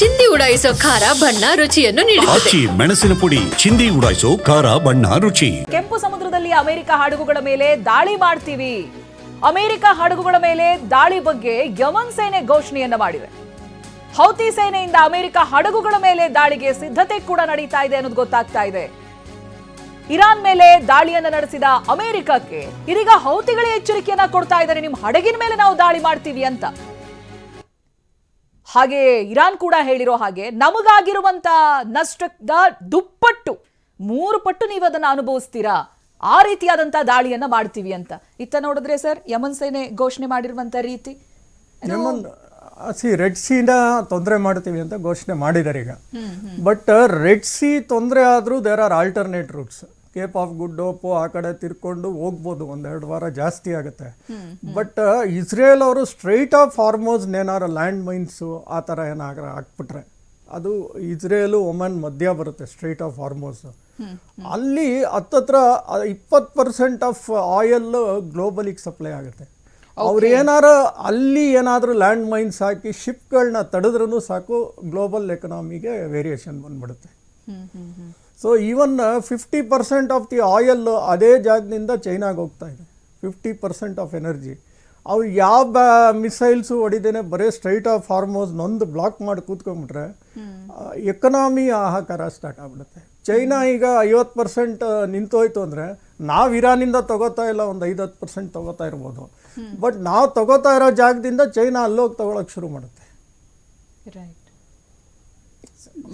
ಚಿಂದಿ ಉಡಾಯಿಸೋ ಖಾರ ಬಣ್ಣ ರುಚಿಯನ್ನು ನೀಡುತ್ತದೆ. ಆಚಿ ಮೆಣಸಿನ ಪುಡಿ ಚಿಂದಿ ಉಡಾಯಿಸೋ ಖಾರ ಬಣ್ಣ ರುಚಿ. ಕೆಂಪು ಸಮುದ್ರದಲ್ಲಿ ಅಮೆರಿಕ ಹಡಗುಗಳ ಮೇಲೆ ದಾಳಿ ಮಾಡ್ತೀವಿ. ಅಮೆರಿಕ ಹಡಗುಗಳ ಮೇಲೆ ದಾಳಿ ಬಗ್ಗೆ ಯಮನ್ ಸೇನೆ ಘೋಷಣೆಯನ್ನ ಮಾಡಿದೆ. ಹೌತಿ ಸೇನೆಯಿಂದ ಅಮೆರಿಕ ಹಡಗುಗಳ ಮೇಲೆ ದಾಳಿಗೆ ಸಿದ್ಧತೆ ಕೂಡ ನಡೀತಾ ಇದೆ ಅನ್ನೋದು ಗೊತ್ತಾಗ್ತಾ ಇದೆ. ಇರಾನ್ ಮೇಲೆ ದಾಳಿಯನ್ನ ನಡೆಸಿದ ಅಮೆರಿಕಕ್ಕೆ ಇದೀಗ ಹೌತಿಗಳೇ ಎಚ್ಚರಿಕೆಯನ್ನ ಕೊಡ್ತಾ ಇದ್ದಾರೆ. ನಿಮ್ಮ ಹಡಗಿನ ಮೇಲೆ ನಾವು ದಾಳಿ ಮಾಡ್ತೀವಿ ಅಂತ. ಹಾಗೆ ಇರಾನ್ ಕೂಡ ಹೇಳಿರೋ ಹಾಗೆ ನಮಗಾಗಿರುವಂತ ನಷ್ಟದ ದುಪ್ಪಟ್ಟು ಮೂರು ಪಟ್ಟು ನೀವು ಅದನ್ನ ಅನುಭವಿಸ್ತೀರಾ? ಆ ರೀತಿಯಾದಂಥ ದಾಳಿಯನ್ನ ಮಾಡ್ತೀವಿ ಅಂತ. ಇತ್ತ ನೋಡಿದ್ರೆ ಸರ್ ಯಮನ್ ಸೇನೆ ಘೋಷಣೆ ಮಾಡಿರುವಂತ ರೀತಿ. ಯಮನ್ ಸಿ ರೆಡ್ ಸಿನ ತೊಂದರೆ ಮಾಡ್ತೀವಿ ಅಂತ ಘೋಷಣೆ ಮಾಡಿದ್ದಾರೆ ಈಗ. ಬಟ್ ರೆಡ್ ಸಿ ತೊಂದರೆ ಆದರೂ there are alternate routes Cape of Good Hope ಆ ಕಡೆ ತಿರ್ಕೊಂಡು ಹೋಗ್ಬೋದು. ಒಂದೆರಡು ವಾರ ಜಾಸ್ತಿ ಆಗುತ್ತೆ. ಬಟ್ ಇಸ್ರೇಲ್ ಅವರು ಸ್ಟ್ರೈಟ್ ಆಫ್ ಫಾರ್ಮೋಸ್ ಏನಾರು ಲ್ಯಾಂಡ್ ಮೈನ್ಸು ಆ ಥರ ಏನಾರ ಹಾಕ್ಬಿಟ್ರೆ ಅದು ಇಸ್ರೇಲು ಒಮನ್ ಮಧ್ಯ ಬರುತ್ತೆ ಸ್ಟ್ರೈಟ್ ಆಫ್ ಫಾರ್ಮೋಸ್ ಅಲ್ಲಿ ಹತ್ತತ್ರ ಇಪ್ಪತ್ತು ಪರ್ಸೆಂಟ್ ಆಫ್ ಆಯಿಲ್ ಗ್ಲೋಬಲಿಗೆ ಸಪ್ಲೈ ಆಗುತ್ತೆ. ಅವ್ರು ಏನಾರ ಅಲ್ಲಿ ಏನಾದರೂ ಲ್ಯಾಂಡ್ ಮೈನ್ಸ್ ಹಾಕಿ ಶಿಪ್ಗಳನ್ನ ತಡೆದ್ರೂ ಸಾಕು ಗ್ಲೋಬಲ್ ಎಕನಾಮಿಗೆ ವೇರಿಯೇಷನ್ ಬಂದ್ಬಿಡುತ್ತೆ. So even fifty percent of the oil ಅದೇ ಜಾಗದಿಂದ ಚೈನಾಗೆ ಹೋಗ್ತಾ ಇದೆ. ಫಿಫ್ಟಿ ಪರ್ಸೆಂಟ್ ಆಫ್ ಎನರ್ಜಿ ಅವು ಯಾವ ಬ್ಯಾ ಮಿಸೈಲ್ಸು ಹೊಡಿದೇನೆ ಬರೀ ಸ್ಟ್ರೈಟ್ ಆಫ್ ಫಾರ್ಮೋಸ್ ನೊಂದು ಬ್ಲಾಕ್ ಮಾಡಿ ಕೂತ್ಕೊಂಡ್ಬಿಟ್ರೆ ಎಕನಾಮಿ ಹಾಹಾಕಾರ ಸ್ಟಾರ್ಟ್ ಆಗ್ಬಿಡುತ್ತೆ. ಚೈನಾ ಈಗ ಐವತ್ತು ಪರ್ಸೆಂಟ್ ನಿಂತೋಯ್ತು ಅಂದರೆ ನಾವು ಇರಾನಿಂದ ತಗೋತಾ ಇಲ್ಲ ಒಂದು ಐದು ಹತ್ತು ಪರ್ಸೆಂಟ್ ತಗೋತಾ ಇರ್ಬೋದು. ಬಟ್ ನಾವು ತಗೋತಾ ಇರೋ ಜಾಗದಿಂದ ಚೈನಾ ಅಲ್ಲೋಗಿ ತಗೊಳಕ್ಕೆ ಶುರು ಮಾಡುತ್ತೆ.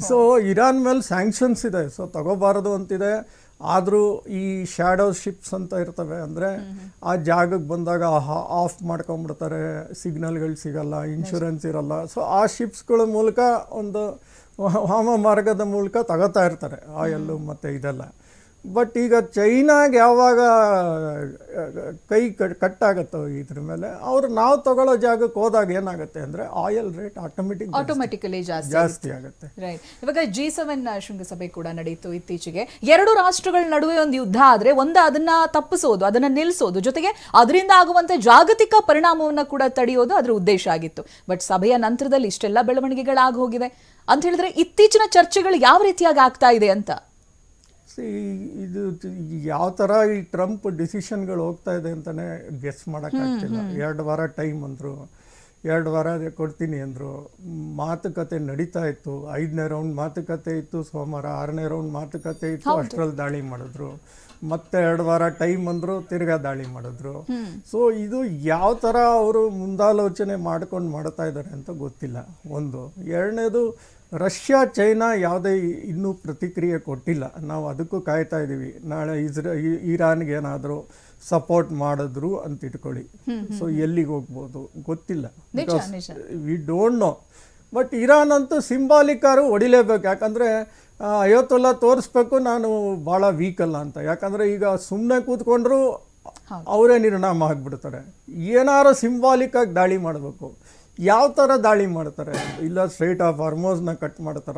ಸೊ ಇರಾನ್ ಮೇಲೆ ಸ್ಯಾಂಕ್ಷನ್ಸ್ ಇದೆ. ಸೊ ತಗೋಬಾರದು ಅಂತಿದೆ. ಆದರೂ ಈ ಶ್ಯಾಡೋ ಶಿಪ್ಸ್ ಅಂತ ಇರ್ತವೆ ಅಂದರೆ ಆ ಜಾಗಕ್ಕೆ ಬಂದಾಗ ಆಫ್ ಮಾಡ್ಕೊಂಬಿಡ್ತಾರೆ ಸಿಗ್ನಲ್ಗಳು ಸಿಗಲ್ಲ ಇನ್ಶೂರೆನ್ಸ್ ಇರಲ್ಲ. ಸೊ ಆ ಶಿಪ್ಸ್ಗಳ ಮೂಲಕ ಒಂದು ವಾಮ ಮಾರ್ಗದ ಮೂಲಕ ತಗೋತಾ ಇರ್ತಾರೆ. ಆಯಲ್ಲು ಮತ್ತು ಇದೆಲ್ಲ. ಬಟ್ ಈಗ ಚೈನಾಗೆ ಯಾವಾಗ ಕೈ ಕಟ್ ಕಟ್ಟಾಗತ್ತೋ ಇದ್ರ ಮೇಲೆ ಅವ್ರು ನಾವು ತಗೊಳ್ಳೋ ಜಾಗಕ್ಕೆ ಹೋದಾಗ ಏನಾಗುತ್ತೆ ಅಂದರೆ ಆಯಿಲ್ ರೇಟ್ ಆಟೋಮೆಟಿಕ್ ಆಟೋಮೆಟಿಕಲಿ ಜಾಸ್ತಿ ಜಾಸ್ತಿ ಆಗುತ್ತೆ. ರೈಟ್ ಇವಾಗ ಜಿ ಸೆವೆನ್ ಶೃಂಗಸಭೆ ಕೂಡ ನಡೆಯಿತು ಇತ್ತೀಚೆಗೆ. ಎರಡು ರಾಷ್ಟ್ರಗಳ ನಡುವೆ ಒಂದು ಯುದ್ಧ ಆದ್ರೆ ಒಂದು ಅದನ್ನ ತಪ್ಪಿಸೋದು ಅದನ್ನ ನಿಲ್ಲಿಸೋದು ಜೊತೆಗೆ ಅದರಿಂದ ಆಗುವಂಥ ಜಾಗತಿಕ ಪರಿಣಾಮವನ್ನು ಕೂಡ ತಡೆಯೋದು ಅದರ ಉದ್ದೇಶ ಆಗಿತ್ತು. ಬಟ್ ಸಭೆಯ ನಂತರದಲ್ಲಿ ಇಷ್ಟೆಲ್ಲ ಬೆಳವಣಿಗೆಗಳಾಗಿ ಹೋಗಿದೆ ಅಂತ ಹೇಳಿದ್ರೆ ಇತ್ತೀಚಿನ ಚರ್ಚೆಗಳು ಯಾವ ರೀತಿಯಾಗಿ ಆಗ್ತಾ ಇದೆ ಅಂತ? ಸಿ ಇದು ಯಾವ ಥರ ಈ ಟ್ರಂಪ್ ಡಿಸಿಷನ್ಗಳು ಹೋಗ್ತಾ ಇದೆ ಅಂತಲೇ ಗೆಸ್ ಮಾಡೋಕ್ಕಾಗ್ತಿಲ್ಲ ಎರಡು ವಾರ ಟೈಮ್ ಅಂದರು. ಎರಡು ವಾರ ಕೊಡ್ತೀನಿ ಅಂದರು. ಮಾತುಕತೆ ನಡೀತಾ ಇತ್ತು. ಐದನೇ ರೌಂಡ್ ಮಾತುಕತೆ ಇತ್ತು. ಸೋಮವಾರ ಆರನೇ ರೌಂಡ್ ಮಾತುಕತೆ ಇತ್ತು. ಅಷ್ಟರಲ್ಲಿ ದಾಳಿ ಮಾಡಿದ್ರು. ಮತ್ತೆ ಎರಡು ವಾರ ಟೈಮ್ ಅಂದರು ತಿರ್ಗಾ ದಾಳಿ ಮಾಡಿದ್ರು. ಸೊ ಇದು ಯಾವ ಥರ ಅವರು ಮುಂದಾಲೋಚನೆ ಮಾಡ್ಕೊಂಡು ಮಾಡ್ತಾ ಇದ್ದಾರೆ ಅಂತ ಗೊತ್ತಿಲ್ಲ. ಒಂದು. ಎರಡನೇದು ರಷ್ಯಾ ಚೈನಾ ಯಾವುದೇ ಇನ್ನೂ ಪ್ರತಿಕ್ರಿಯೆ ಕೊಟ್ಟಿಲ್ಲ. ನಾವು ಅದಕ್ಕೂ ಕಾಯ್ತಾ ಇದ್ದೀವಿ ನಾಳೆ ಇಸ್ರಾ ಇರಾನ್ಗೆ ಏನಾದರೂ ಸಪೋರ್ಟ್ ಮಾಡಿದ್ರು ಅಂತ ಇಟ್ಕೊಳ್ಳಿ. ಸೊ ಎಲ್ಲಿಗೆ ಹೋಗ್ಬೋದು? ಗೊತ್ತಿಲ್ಲ. ನಿಜ. We don't know but Iran ಅಂತೂ ಸಿಂಬಾಲಿಕಾರು ಹೊಡಿಲೇಬೇಕು. ಯಾಕಂದರೆ ಅಯೋತ್ತೊಲ್ಲ ತೋರಿಸ್ಬೇಕು ನಾನು ಭಾಳ ವೀಕಲ್ಲ ಅಲ್ಲ ಅಂತ. ಯಾಕಂದರೆ ಈಗ ಸುಮ್ಮನೆ ಕೂತ್ಕೊಂಡ್ರು ಅವರೇ ನಿರ್ಣಾಮ ಆಗಿಬಿಡ್ತಾರೆ. ಏನಾರು ಸಿಂಬಾಲಿಕಾಗಿ ದಾಳಿ ಮಾಡಬೇಕು. ಯಾವ ಥರ ದಾಳಿ ಮಾಡ್ತಾರೆ? ಇಲ್ಲ ಸ್ಟ್ರೈಟ್ ಆಫ್ ಹರ್ಮೋಸ್ನ ಕಟ್ ಮಾಡ್ತಾರ?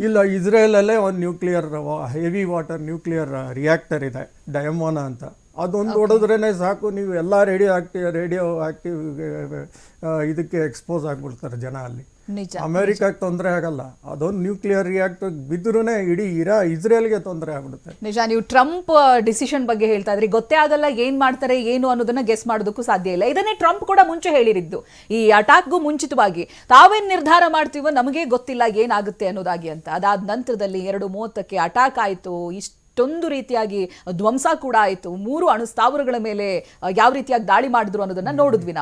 ಇಲ್ಲ ಇಸ್ರೇಲಲ್ಲೇ ಒಂದು nuclear heavy water nuclear reactor ಇದೆ ಡಯಮೋನಾ ಅಂತ. ಅದೊಂದು ಹೊಡೆದ್ರೇ ಸಾಕು. ನೀವು ಎಲ್ಲ ರೇಡಿಯೋ ಆಕ್ಟಿವ್ ರೇಡಿಯೋ ಆಕ್ಟಿವ್ ಇದಕ್ಕೆ ಎಕ್ಸ್ಪೋಸ್ ಆಗಿಬಿಡ್ತಾರೆ ಜನ ಅಲ್ಲಿ. ನಿಜ ಅಮೆರಿಕಕ್ಕೆ ತೊಂದರೆ ಆಗಲ್ಲ. ಅದೊಂದು ನ್ಯೂಕ್ಲಿಯರ್ ರಿಯಾಕ್ಟರ್ ಬಿದ್ದರೂ ಇಡೀ ಇರಾ ಇಸ್ರೇಲ್ಗೆ ತೊಂದರೆ ಆಗ್ಬಿಡುತ್ತೆ. ನಿಜ ನೀವು ಟ್ರಂಪ್ ಡಿಸಿಷನ್ ಬಗ್ಗೆ ಹೇಳ್ತಾ ಇದ್ರಿ. ಗೊತ್ತೇ ಆಗಲ್ಲ ಏನ್ ಮಾಡ್ತಾರೆ ಏನು ಅನ್ನೋದನ್ನ ಗೆಸ್ ಮಾಡೋದಕ್ಕೂ ಸಾಧ್ಯ ಇಲ್ಲ. ಇದನ್ನೇ ಟ್ರಂಪ್ ಕೂಡ ಮುಂಚೆ ಹೇಳಿರಿದ್ದು. ಈ ಅಟ್ಯಾಕ್ಗೂ ಮುಂಚಿತವಾಗಿ. ತಾವೇನ್ ನಿರ್ಧಾರ ಮಾಡ್ತೀವೋ ನಮಗೆ ಗೊತ್ತಿಲ್ಲ ಏನಾಗುತ್ತೆ ಅನ್ನೋದಾಗಿ ಅಂತ. ಅದಾದ ನಂತರದಲ್ಲಿ ಎರಡು ಮೂವತ್ತಕ್ಕೆ ಅಟ್ಯಾಕ್ ಆಯಿತು. ಇಷ್ಟೊಂದು ರೀತಿಯಾಗಿ ಧ್ವಂಸ ಕೂಡ ಆಯಿತು. ಮೂರು ಅಣು ಸ್ಥಾವರಗಳ ಮೇಲೆ ಯಾವ ರೀತಿಯಾಗಿ ದಾಳಿ ಮಾಡಿದ್ರು ಅನ್ನೋದನ್ನ ನೋಡಿದ್ವಿ ನಾವು.